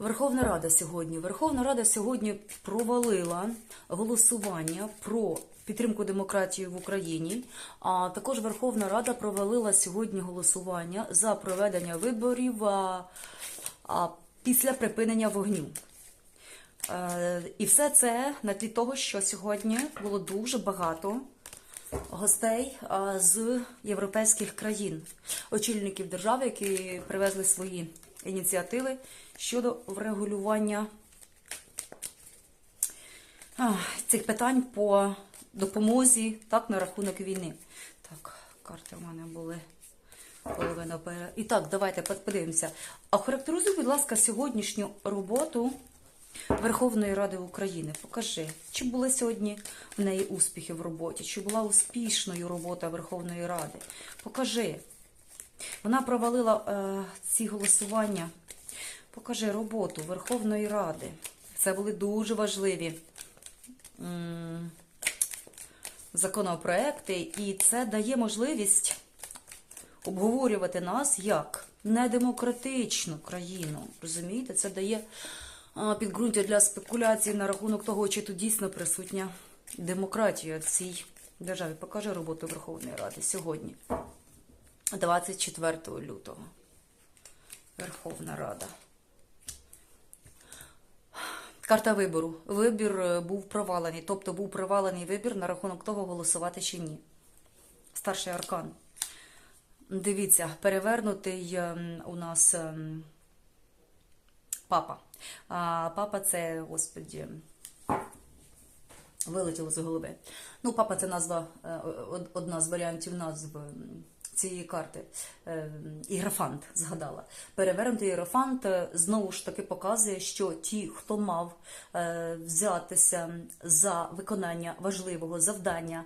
Верховна Рада сьогодні. Верховна Рада сьогодні провалила голосування про підтримку демократії в Україні. А також Верховна Рада провалила сьогодні голосування за проведення виборів а, а, після припинення вогню. Е, І все це на тлі того, що сьогодні було дуже багато гостей з європейських країн, очільників держави, які привезли свої ініціативи щодо врегулювання цих питань по допомозі так, на рахунок війни. Так, карти в мене були половина пере. І так, давайте подивимося. А характеризуй, будь ласка, сьогоднішню роботу Верховної Ради України. Покажи, чи були сьогодні в неї успіхи в роботі, чи була успішною робота Верховної Ради. Покажи. Вона провалила е, ці голосування. Покажи роботу Верховної Ради. Це були дуже важливі м, законопроекти, і це дає можливість обговорювати нас як недемократичну країну. Розумієте, це дає а, підґрунтя для спекуляцій на рахунок того, чи тут дійсно присутня демократія в цій державі. Покажи роботу Верховної Ради сьогодні, 24 лютого. Верховна Рада. Карта вибору. Вибір е, був провалений, тобто був провалений вибір на рахунок того, голосувати чи ні. Старший аркан. Дивіться, перевернутий ем, у нас ем, папа. А папа це, господі, вилетіло з голови. Ну, папа це назва, е, одна з варіантів назв м, цієї карти. Е, Іграфант згадала. Перевернутий іграфант е, знову ж таки показує, що ті, хто мав е, взятися за виконання важливого завдання,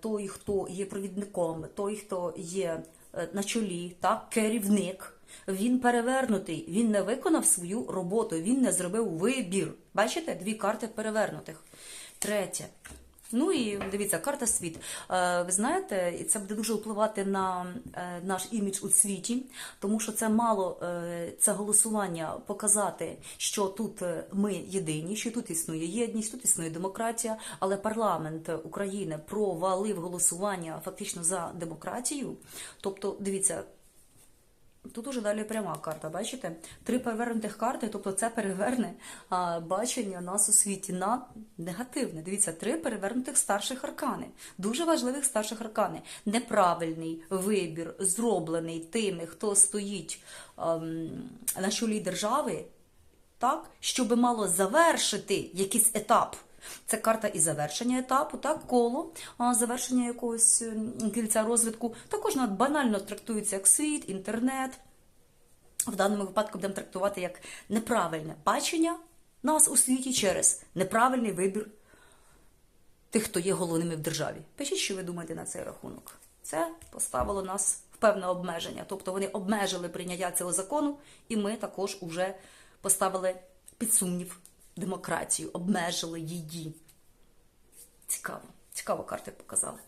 той, хто є провідником, той, хто є на чолі, так, керівник. Він перевернутий, він не виконав свою роботу, він не зробив вибір. Бачите, дві карти перевернутих. Третє. Ну і дивіться, карта світ. Е, Ви знаєте, це буде дуже впливати на е, наш імідж у світі, тому що це мало е, це голосування показати, що тут ми єдині, що тут існує єдність, тут існує демократія. Але парламент України провалив голосування фактично за демократію. Тобто, дивіться. Тут уже далі пряма карта, бачите? Три перевернутих карти, тобто це переверне а, бачення нас у світі на негативне. Дивіться, три перевернутих старших аркани. Дуже важливих старших аркани. Неправильний вибір, зроблений тими, хто стоїть ем, на чолі держави, так, щоб мало завершити якийсь етап. Це карта і завершення етапу, так, коло, завершення якогось кільця розвитку. Також банально трактується як світ, інтернет. В даному випадку будемо трактувати як неправильне бачення нас у світі через неправильний вибір тих, хто є головними в державі. Пишіть, що ви думаєте на цей рахунок. Це поставило нас в певне обмеження. Тобто вони обмежили прийняття цього закону, і ми також уже поставили під сумнів демократію, обмежили її. Цікаво, цікаво карти показали.